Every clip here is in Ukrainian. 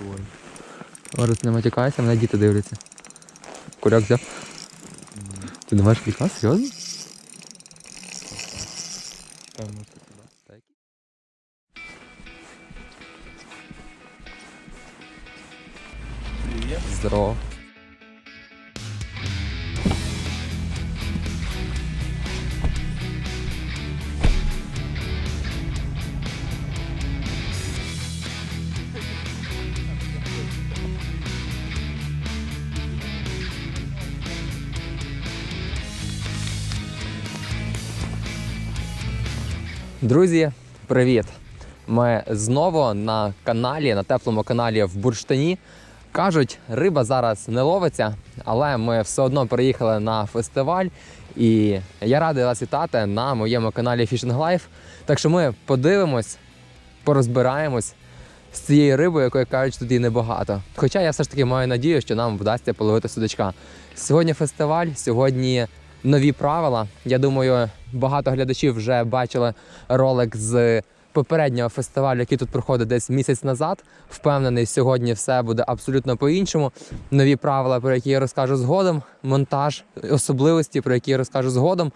Ой. Орес, не матюкайся, мене діти дивляться. Куряк взяв. Ти не маєш кліка? Серйозно? Певно, що туди. Привіт. Здорово. Друзі, привіт! Ми знову на каналі, на теплому каналі в Бурштині. Кажуть, риба зараз не ловиться, але ми все одно приїхали на фестиваль. І я радий вас вітати на моєму каналі Fishing Life. Так що ми подивимось, порозбираємось з цією рибою, якої кажуть, тут її небагато. Хоча я все ж таки маю надію, що нам вдасться половити судачка. Сьогодні фестиваль, сьогодні нові правила. Я думаю, багато глядачів вже бачили ролик з попереднього фестивалю, який тут проходить десь місяць назад. Впевнений, сьогодні все буде абсолютно по-іншому. Нові правила, про які я розкажу згодом, монтаж, особливості, про які я розкажу згодом.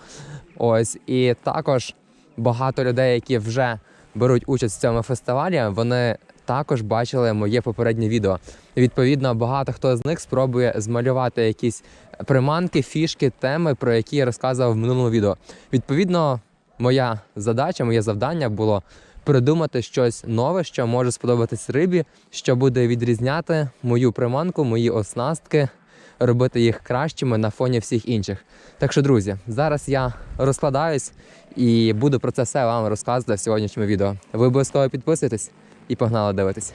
Ось і також багато людей, які вже беруть участь в цьому фестивалі, вони також бачили моє попереднє відео. Відповідно, багато хто з них спробує змалювати якісь приманки, фішки, теми, про які я розказував в минулому відео. Відповідно, моя задача, моє завдання було придумати щось нове, що може сподобатись рибі, що буде відрізняти мою приманку, мої оснастки, робити їх кращими на фоні всіх інших. Так що, друзі, зараз я розкладаюсь і буду про це все вам розказувати в сьогоднішньому відео. Ви обов'язково підписуйтесь і погнали дивитись.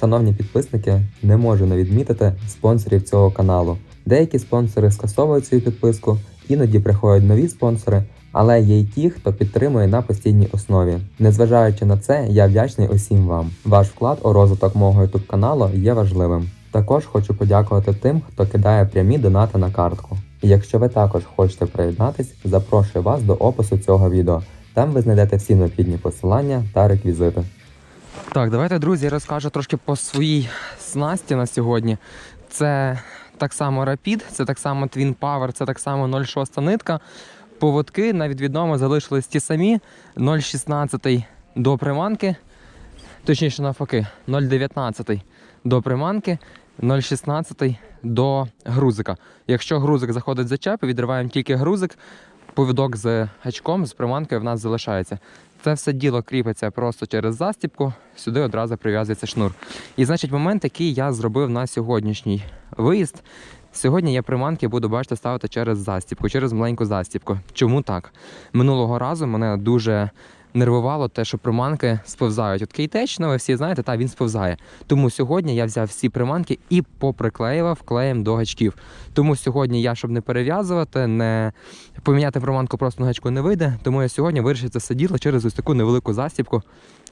Шановні підписники, не можу не відмітити спонсорів цього каналу. Деякі спонсори скасовують свою підписку, іноді приходять нові спонсори, але є й ті, хто підтримує на постійній основі. Незважаючи на це, я вдячний усім вам. Ваш вклад у розвиток мого YouTube каналу є важливим. Також хочу подякувати тим, хто кидає прямі донати на картку. Якщо ви також хочете приєднатись, запрошую вас до опису цього відео. Там ви знайдете всі необхідні посилання та реквізити. Так, давайте, друзі, розкажу трошки по своїй снасті на сьогодні. Це так само Rapid, це так само Twin Power, це так само 0,6 нитка. Поводки на відвідному залишились ті самі. 0,16 до приманки, точніше навпаки, 0,19 до приманки, 0,16 до грузика. Якщо грузик заходить в зачеп, відриваємо тільки грузик, повідок з гачком, з приманкою в нас залишається. Це все діло кріпиться просто через застіпку, сюди одразу прив'язується шнур. І значить, момент, який я зробив на сьогоднішній виїзд. Сьогодні я приманки буду бачите ставити через застіпку, через маленьку застіпку. Чому так? Минулого разу мене дуже нервувало те, що приманки сповзають. От кейтеч, ну ви всі знаєте, та він сповзає. Тому сьогодні я взяв всі приманки і поприклеював клеєм до гачків. Тому сьогодні я, щоб не перев'язувати, не поміняти приманку просто на гачку не вийде. Тому я сьогодні вирішив це діло через ось таку невелику застіпку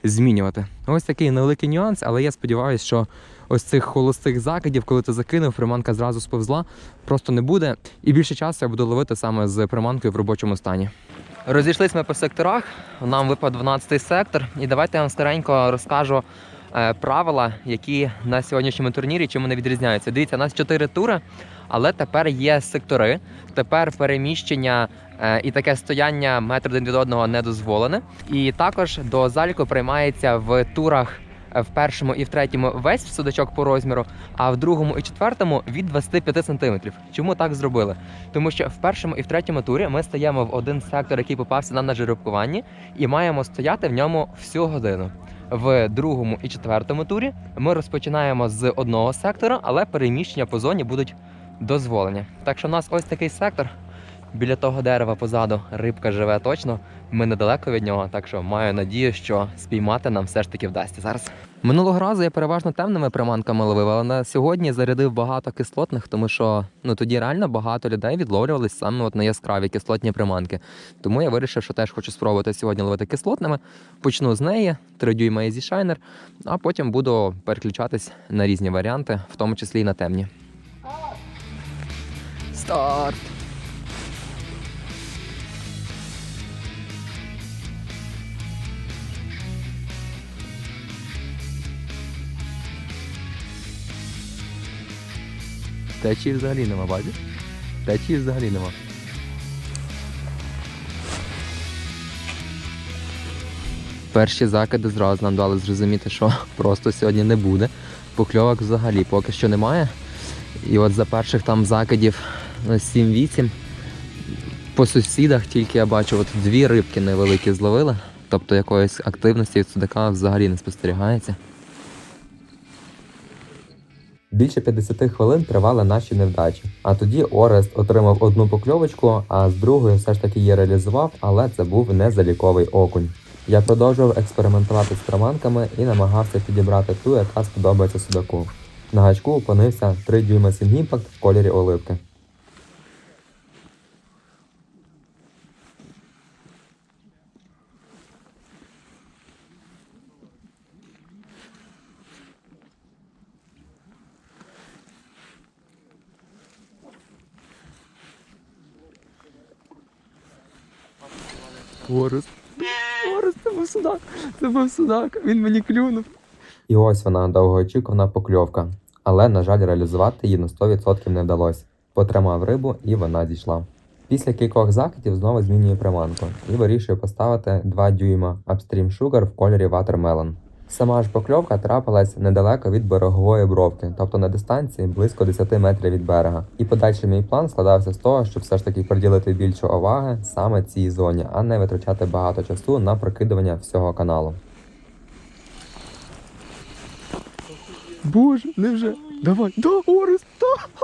змінювати. Ось такий невеликий нюанс, але я сподіваюся, що ось цих холостих закидів, коли ти закинув, приманка зразу сповзла, просто не буде. І більше часу я буду ловити саме з приманкою в робочому стані. Розійшлись ми по секторах. Нам випав 12 сектор, і давайте я вам старенько розкажу е, правила, які на сьогоднішньому турнірі чим вони відрізняються. Дивіться, у нас 4 тури, але тепер є сектори. Тепер переміщення і таке стояння метр один від одного не дозволене. І також до заліку приймається в турах. е, В першому і в третьому весь судачок по розміру, а в другому і четвертому від 25 сантиметрів. Чому так зробили? Тому що в першому і в третьому турі ми стаємо в один сектор, який попався нам на жеребкуванні, і маємо стояти в ньому всю годину. В другому і четвертому турі ми розпочинаємо з одного сектора, але переміщення по зоні будуть дозволені. Так що у нас ось такий сектор. Біля того дерева позаду рибка живе точно. Ми недалеко від нього, так що маю надію, що спіймати нам все ж таки вдасться зараз. Минулого разу я переважно темними приманками ловив, але на сьогодні зарядив багато кислотних, тому що ну тоді реально багато людей відловлювались саме от на яскраві кислотні приманки. Тому я вирішив, що теж хочу спробувати сьогодні ловити кислотними. Почну з неї, 3 дюйма Easy Shiner, а потім буду переключатись на різні варіанти, в тому числі і на темні. Старт! Течії взагалі нема, бачиш? Течії взагалі нема. Перші закиди зразу нам дали зрозуміти, що просто сьогодні не буде. Покльовок взагалі поки що немає. І от за перших там закидів ну, 7-8 по сусідах тільки я бачу, от дві рибки невеликі зловили. Тобто якоїсь активності від судака взагалі не спостерігається. Більше 50 хвилин тривали наші невдачі. А тоді Орест отримав одну покльовочку, а з другої все ж таки її реалізував, але це був незаліковий окунь. Я продовжував експериментувати з приманками і намагався підібрати ту, яка сподобається судаку. На гачку опинився 3 дюйма Сінгімпакт в кольорі оливки. Орест. Орест, це був судак. Це був судак. Він мені клюнув. І ось вона довгоочікувана покльовка. Але, на жаль, реалізувати її на 100% не вдалося. Потримав рибу і вона зійшла. Після кількох закидів знову змінює приманку і вирішує поставити 2 дюйма Upstream Sugar в кольорі Watermelon. Сама ж покльовка трапилась недалеко від берегової бровки, тобто на дистанції близько 10 метрів від берега. І подальший мій план складався з того, щоб все ж таки приділити більше уваги саме цій зоні, а не витрачати багато часу на прокидування всього каналу. Боже, невже? Давай, да, да.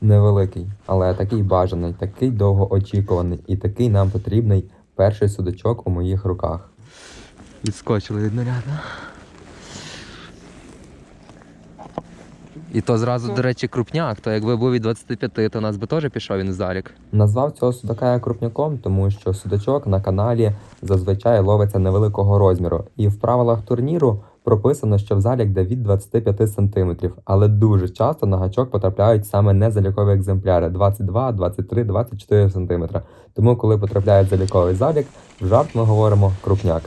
Невеликий, але такий бажаний, такий довгоочікуваний і такий нам потрібний перший судачок у моїх руках. Відскочили від наряду. І то зразу, до речі, крупняк, то якби був від 25, то нас би теж пішов він в залік. Назвав цього судака я крупняком, тому що судачок на каналі зазвичай ловиться невеликого розміру, і в правилах турніру прописано, що в залік йде від 25 см, але дуже часто на гачок потрапляють саме незалікові екземпляри 22, 23, 24 см. Тому, коли потрапляє заліковий залік, в жарт ми говоримо крупняк.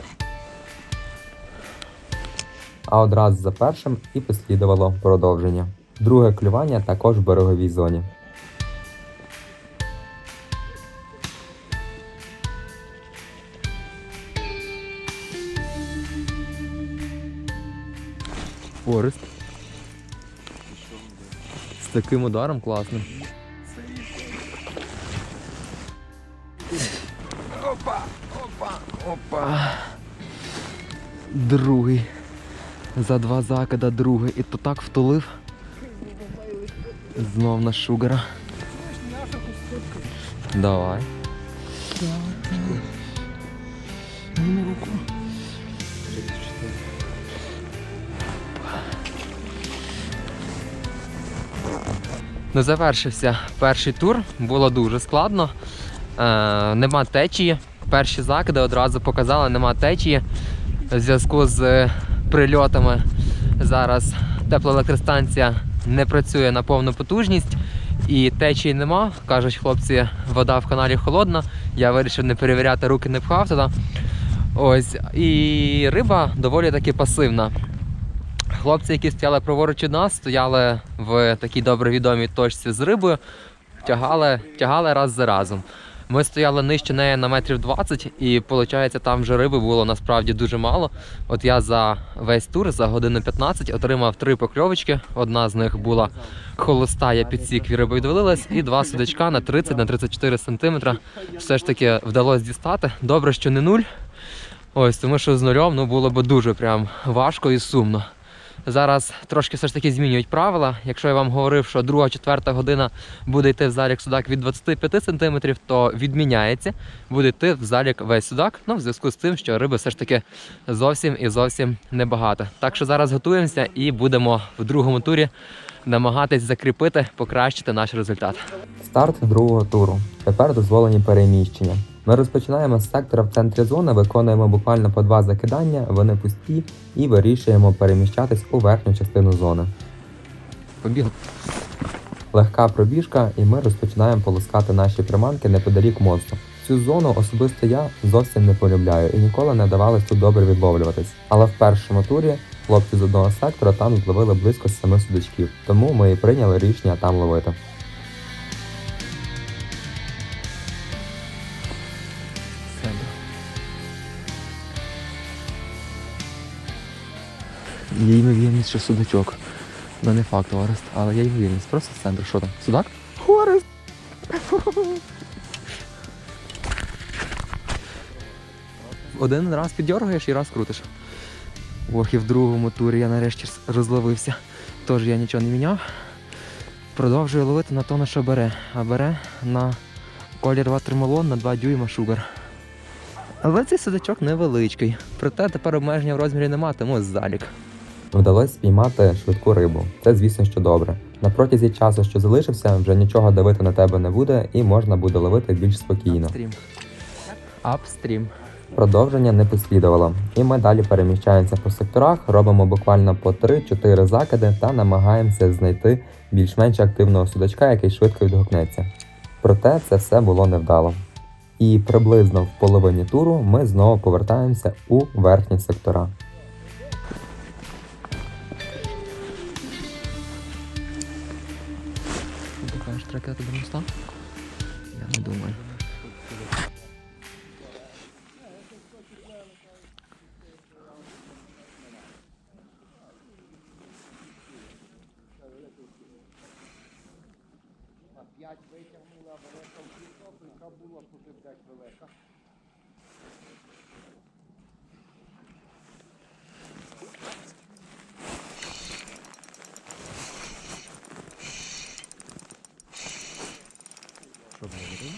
А одразу за першим і послідувало продовження. Друге клювання також в береговій зоні. Орест. З таким ударом класним. Опа, опа, опа. Другий. За два закида другий. І то так втулив. Знов на шугара. Давай. Ну, завершився перший тур, було дуже складно. Е, нема течії. Перші закиди одразу показали, нема течії. В зв'язку з прильотами зараз теплоелектростанція не працює на повну потужність і течії нема. Кажуть хлопці, вода в каналі холодна. Я вирішив не перевіряти, руки не пхав туди. Ось. І риба доволі таки пасивна. Хлопці, які стояли праворуч від нас, стояли в такій добре відомій точці з рибою, тягали, тягали раз за разом. Ми стояли нижче неї на метрів 20, і виходить, там вже риби було насправді дуже мало. От я за весь тур, за годину 15, отримав три покльовочки. Одна з них була холоста, я підсік, і риба відвалилась, і два судачка на 30 на 34 сантиметра. Все ж таки вдалося дістати. Добре, що не нуль. Ось, тому що з нульом ну, було б дуже прям важко і сумно. Зараз трошки все ж таки змінюють правила. Якщо я вам говорив, що друга, четверта година буде йти в залік судак від 25 см, то відміняється, буде йти в залік весь судак. Ну, в зв'язку з тим, що риби все ж таки зовсім і зовсім небагато. Так що зараз готуємося і будемо в другому турі намагатись закріпити, покращити наш результат. Старт другого туру. Тепер дозволені переміщення. Ми розпочинаємо з сектора в центрі зони, виконуємо буквально по два закидання, вони пусті, і вирішуємо переміщатись у верхню частину зони. Побігли. Легка пробіжка, і ми розпочинаємо полоскати наші приманки неподалік мосту. Цю зону особисто я зовсім не полюбляю і ніколи не давалось тут добре відловлюватись. Але в першому турі хлопці з одного сектора там зловили близько семи судачків, тому ми і прийняли рішення там ловити. Ймовірність, що судачок. Ну не факт Орест, але є ймовірність. Просто з центру. Що там? Судак? Орест! Один раз піддергаєш і раз крутиш. Ох, і в другому турі я нарешті розловився. Тож я нічого не міняв. Продовжую ловити на то, на що бере. А бере на колір ватримолон на 2 дюйма шугар. Але цей судачок невеличкий. Проте тепер обмеження в розмірі нема, тому залік. Вдалося спіймати швидку рибу. Це, звісно, що добре. На протязі часу, що залишився, вже нічого давити на тебе не буде, і можна буде ловити більш спокійно. Апстрім. Апстрім. Продовження не послідувало, і ми далі переміщаємося по секторах, робимо буквально по 3-4 закиди та намагаємося знайти більш-менш активного судачка, який швидко відгукнеться. Проте це все було невдало. І приблизно в половині туру ми знову повертаємося у верхні сектора. Тракети до моста? Я не думаю.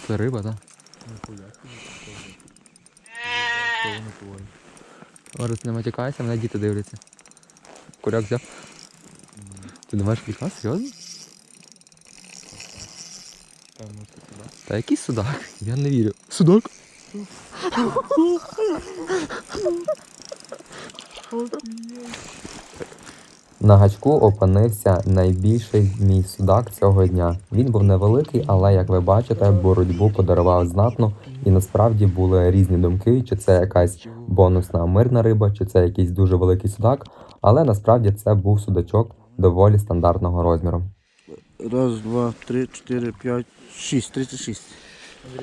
Це риба, так? Орес, не матякайся, мене діти дивляться. Куряк взяв. Ти не маєш кліка? Серйозно? Та який судак? Я не вірю. Судак? На гачку опинився найбільший мій судак цього дня. Він був невеликий, але як ви бачите, боротьбу подарував знатну, і насправді були різні думки, чи це якась бонусна мирна риба, чи це якийсь дуже великий судак. Але насправді це був судачок доволі стандартного розміру. Раз, два, три, чотири, п'ять, шість, тридцять шість.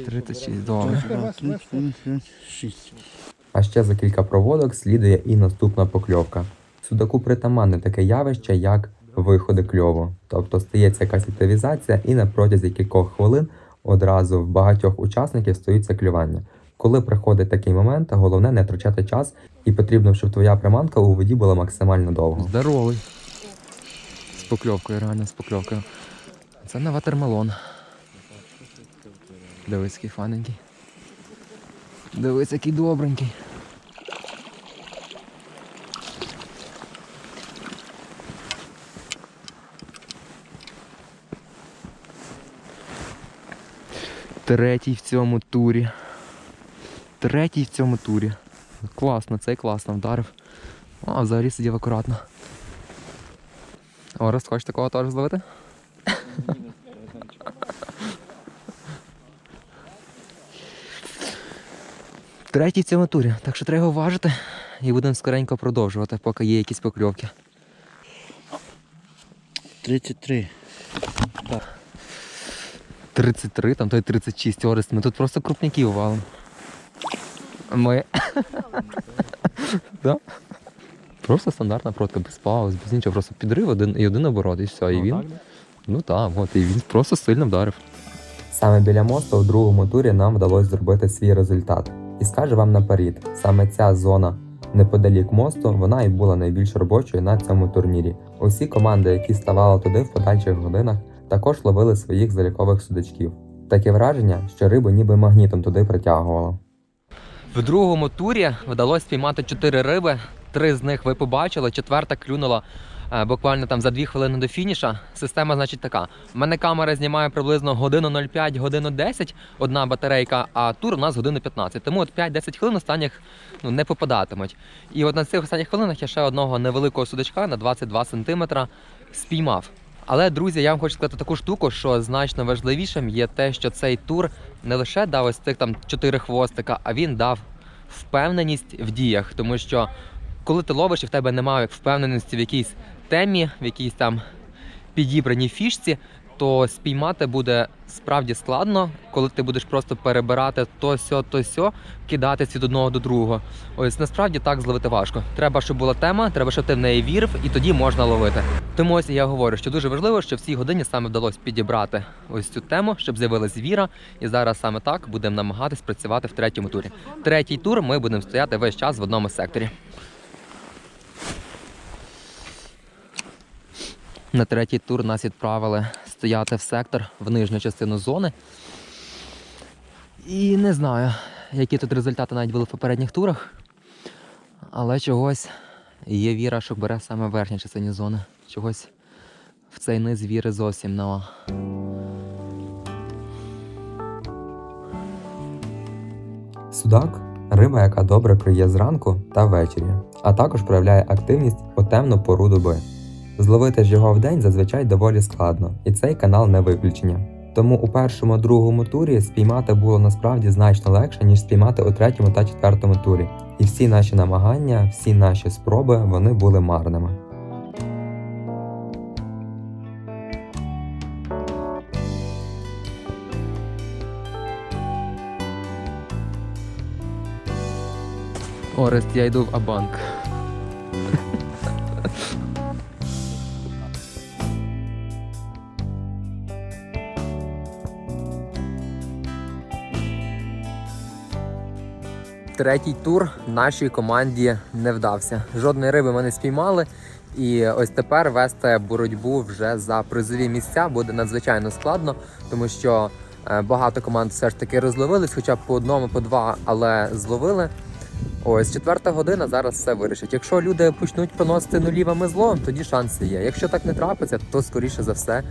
36, добре. Раз, два, три, чотири, п'ять, шість. А ще за кілька проводок слідує і наступна покльовка. Судаку притаманне таке явище, як виходи кльову. Тобто стається якась активізація, і на протязі кількох хвилин одразу в багатьох учасників стаються клювання. Коли приходить такий момент, головне не втрачати час, і потрібно, щоб твоя приманка у воді була максимально довго. Здоровий. З покльовкою, реально з покльовкою. Це не ватермелон. Дивись, який фаненький. Дивись, який добренький. Третій в цьому турі. Третій в цьому турі. Класно, цей класно вдарив. А, взагалі сидів акуратно. Орес, хочеш такого теж зловити? Третій в цьому турі, так що треба його важити і будемо скоренько продовжувати, поки є якісь покльовки. Тридцять три. 33, там той 36 Орес. Ми тут просто крупняків валимо. Ми. Да? Просто стандартна протка, без пауз, без нічого, просто підрив один і один оборот, і все. І він. Ну так, от, і він просто сильно вдарив. Саме біля мосту в другому турі нам вдалося зробити свій результат. І скажу вам наперед, саме ця зона Неподалік мосту вона і була найбільш робочою на цьому турнірі. Усі команди, які ставали туди в подальших годинах, також ловили своїх залікових судачків. Таке враження, що рибу ніби магнітом туди притягувало. В другому турі вдалося спіймати 4 риби. Три з них ви побачили, четверта клюнула е, буквально там за 2 хвилини до фініша. Система, значить, така. У мене камера знімає приблизно годину 05, годину 10, одна батарейка, а тур у нас годину 15. Тому от 5-10 хвилин останніх ну, не попадатимуть. І от на цих останніх хвилинах я ще одного невеликого судачка на 22 см спіймав. Але, друзі, я вам хочу сказати таку штуку, що значно важливішим є те, що цей тур не лише дав ось цих там чотири хвостика, а він дав впевненість в діях. Тому що коли ти ловиш і в тебе немає впевненості в якійсь темі, в якійсь там підібраній фішці, то спіймати буде справді складно, коли ти будеш просто перебирати то сьо, то сьо, кидатись від одного до другого. Ось насправді так зловити важко. Треба, щоб була тема, треба, щоб ти в неї вірив, і тоді можна ловити. Тому ось я говорю, що дуже важливо, що в цій годині саме вдалося підібрати ось цю тему, щоб з'явилась віра. І зараз саме так будемо намагатись працювати в третьому турі. Третій тур ми будемо стояти весь час в одному секторі. На третій тур нас відправили стояти в сектор в нижню частину зони. І не знаю, які тут результати навіть були в попередніх турах. Але чогось є віра, що бере саме в верхній частині зони. Чогось в цей низ віри зовсім нема. Судак риба, яка добре клює зранку та ввечері, а також проявляє активність у темну пору доби. Зловити ж його вдень зазвичай доволі складно, і цей канал не виключення. Тому у першому другому турі спіймати було насправді значно легше, ніж спіймати у третьому та четвертому турі. І всі наші намагання, всі наші спроби вони були марними. Орест, я йду в Абанк. Третій тур нашій команді не вдався. Жодної риби ми не спіймали. І ось тепер вести боротьбу вже за призові місця буде надзвичайно складно, тому що е, багато команд все ж таки розловились, хоча б по одному, по два, але зловили. Ось четверта година зараз все вирішить. Якщо люди почнуть поносити нулівими зло, тоді шанси є. Якщо так не трапиться, то скоріше за все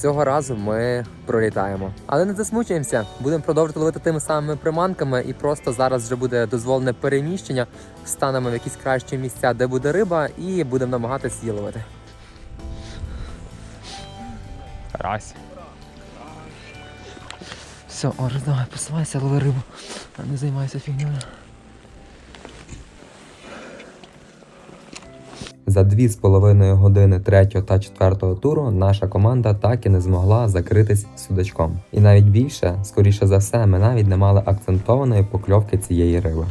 цього разу ми пролітаємо. Але не засмучуємося, будемо продовжувати ловити тими самими приманками, і просто зараз вже буде дозволене переміщення. Встанемо в якісь кращі місця, де буде риба, і будемо намагатися її ловити. Карась. Все, Орес, давай, посувайся, лови рибу, а не займайся фігнею. За дві з половиною години третього та четвертого туру наша команда так і не змогла закритись судачком. І навіть більше, скоріше за все, ми навіть не мали акцентованої покльовки цієї риби.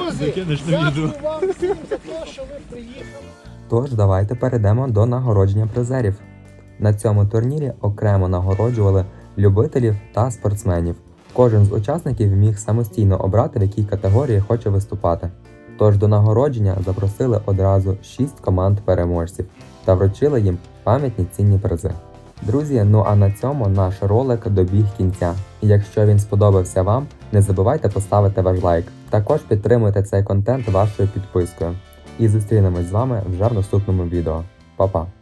Друзі, дякую вам всім за те, що ви приїхали. Тож давайте перейдемо до нагородження призерів. На цьому турнірі окремо нагороджували любителів та спортсменів. Кожен з учасників міг самостійно обрати, в якій категорії хоче виступати. Тож до нагородження запросили одразу 6 команд переможців та вручили їм пам'ятні цінні призи. Друзі, ну а на цьому наш ролик добіг кінця. І якщо він сподобався вам, не забувайте поставити ваш лайк. Також підтримуйте цей контент вашою підпискою. І зустрінемось з вами вже в наступному відео. Па-па!